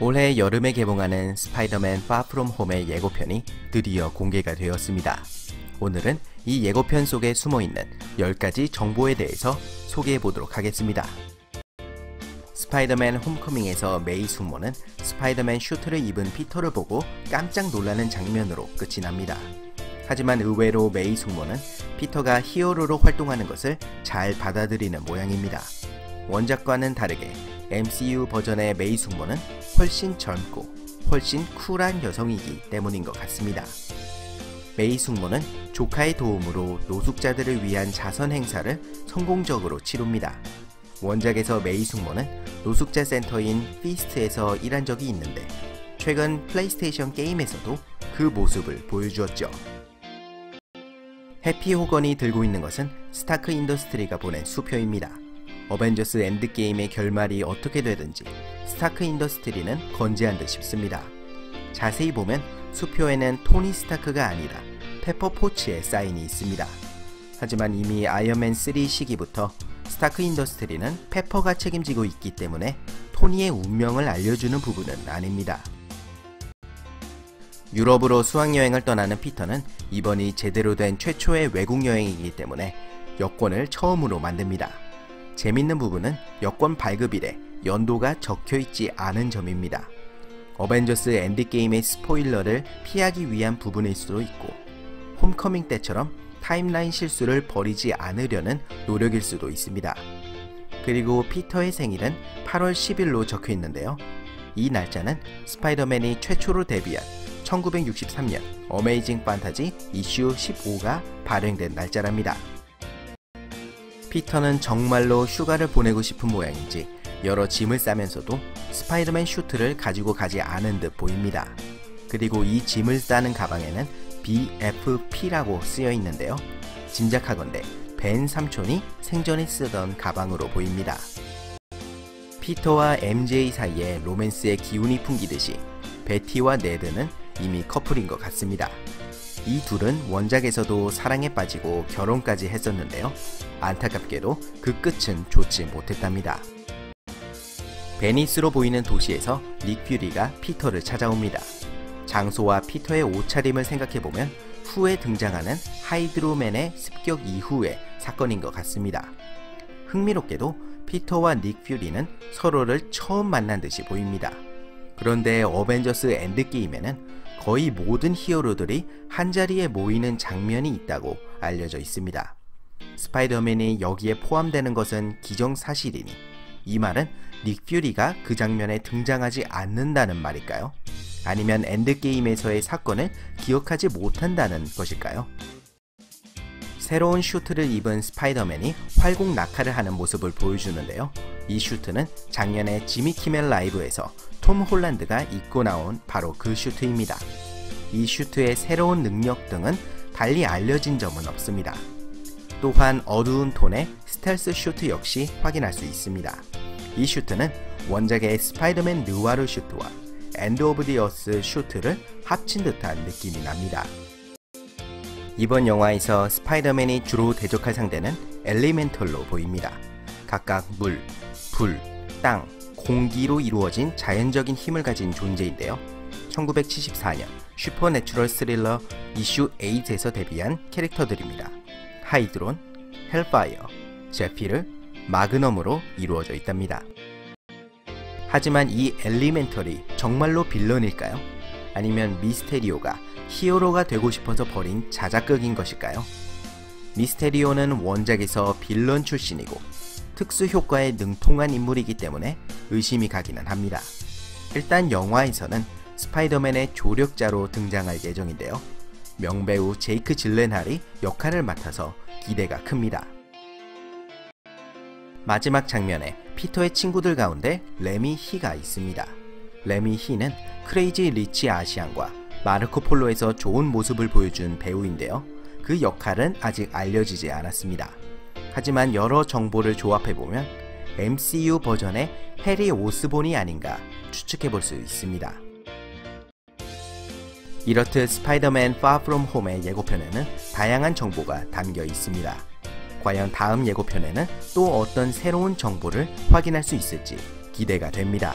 올해 여름에 개봉하는 스파이더맨 From Home의 예고편이 드디어 공개가 되었습니다. 오늘은 이 예고편 속에 숨어있는 10가지 정보에 대해서 소개해 보도록 하겠습니다. 스파이더맨 홈커밍에서 메이 숙모는 스파이더맨 슈트를 입은 피터를 보고 깜짝 놀라는 장면으로 끝이 납니다. 하지만 의외로 메이 숙모는 피터가 히어로로 활동하는 것을 잘 받아들이는 모양입니다. 원작과는 다르게 MCU 버전의 메이 숙모는 훨씬 젊고 훨씬 쿨한 여성이기 때문인 것 같습니다. 메이 숙모는 조카의 도움으로 노숙자들을 위한 자선 행사를 성공적으로 치룹니다. 원작에서 메이 숙모는 노숙자 센터인 피스트에서 일한 적이 있는데 최근 플레이스테이션 게임에서도 그 모습을 보여주었죠. 해피 호건이 들고 있는 것은 스타크 인더스트리가 보낸 수표입니다. 어벤져스 엔드게임의 결말이 어떻게 되든지 스타크 인더스트리는 건재한 듯 싶습니다. 자세히 보면 수표에는 토니 스타크가 아니라 페퍼 포치의 사인이 있습니다. 하지만 이미 아이언맨 3 시기부터 스타크 인더스트리는 페퍼가 책임지고 있기 때문에 토니의 운명을 알려주는 부분은 아닙니다. 유럽으로 수학여행을 떠나는 피터는 이번이 제대로 된 최초의 외국 여행이기 때문에 여권을 처음으로 만듭니다. 재밌는 부분은 여권 발급일에 연도가 적혀 있지 않은 점입니다. 어벤져스 엔드게임의 스포일러를 피하기 위한 부분일 수도 있고 홈커밍 때처럼 타임라인 실수를 버리지 않으려는 노력일 수도 있습니다. 그리고 피터의 생일은 8월 10일로 적혀 있는데요. 이 날짜는 스파이더맨이 최초로 데뷔한 1963년 어메이징 판타지 이슈 15가 발행된 날짜랍니다. 피터는 정말로 휴가를 보내고 싶은 모양인지 여러 짐을 싸면서도 스파이더맨 슈트를 가지고 가지 않은 듯 보입니다. 그리고 이 짐을 싸는 가방에는 BFP라고 쓰여 있는데요. 짐작하건대 벤 삼촌이 생전에 쓰던 가방으로 보입니다. 피터와 MJ 사이에 로맨스의 기운이 풍기듯이 베티와 네드는 이미 커플인 것 같습니다. 이 둘은 원작에서도 사랑에 빠지고 결혼까지 했었는데요. 안타깝게도 그 끝은 좋지 못했답니다. 베니스로 보이는 도시에서 닉 퓨리가 피터를 찾아옵니다. 장소와 피터의 옷차림을 생각해보면 후에 등장하는 하이드로맨의 습격 이후의 사건인 것 같습니다. 흥미롭게도 피터와 닉 퓨리는 서로를 처음 만난 듯이 보입니다. 그런데 어벤져스 엔드게임에는 거의 모든 히어로들이 한자리에 모이는 장면이 있다고 알려져 있습니다. 스파이더맨이 여기에 포함되는 것은 기정사실이니 이 말은 닉 퓨리가 그 장면에 등장하지 않는다는 말일까요? 아니면 엔드게임에서의 사건을 기억하지 못한다는 것일까요? 새로운 슈트를 입은 스파이더맨이 활공 낙하를 하는 모습을 보여주는데요. 이 슈트는 작년에 지미 키멜 라이브에서 톰 홀란드가 입고 나온 바로 그 슈트입니다. 이 슈트의 새로운 능력 등은 달리 알려진 점은 없습니다. 또한 어두운 톤의 스텔스 슈트 역시 확인할 수 있습니다. 이 슈트는 원작의 스파이더맨 느와르 슈트와 엔드 오브 디 어스 슈트를 합친 듯한 느낌이 납니다. 이번 영화에서 스파이더맨이 주로 대적할 상대는 엘리멘털로 보입니다. 각각 물, 불, 땅, 공기로 이루어진 자연적인 힘을 가진 존재인데요. 1974년 슈퍼내추럴 스릴러 이슈 8에서 데뷔한 캐릭터들입니다. 하이드론, 헬파이어, 제피르, 마그넘으로 이루어져 있답니다. 하지만 이 엘리멘털이 정말로 빌런일까요? 아니면 미스테리오가 히어로가 되고 싶어서 버린 자작극인 것일까요? 미스테리오는 원작에서 빌런 출신이고 특수 효과에 능통한 인물이기 때문에 의심이 가기는 합니다. 일단 영화에서는 스파이더맨의 조력자로 등장할 예정인데요. 명배우 제이크 질렌할이 역할을 맡아서 기대가 큽니다. 마지막 장면에 피터의 친구들 가운데 레미 히가 있습니다. 레미 히는 크레이지 리치 아시안과 마르코 폴로에서 좋은 모습을 보여준 배우인데요. 그 역할은 아직 알려지지 않았습니다. 하지만 여러 정보를 조합해보면 MCU 버전의 해리 오스본이 아닌가 추측해볼 수 있습니다. 이렇듯 스파이더맨 From Home의 예고편에는 다양한 정보가 담겨 있습니다. 과연 다음 예고편에는 또 어떤 새로운 정보를 확인할 수 있을지 기대가 됩니다.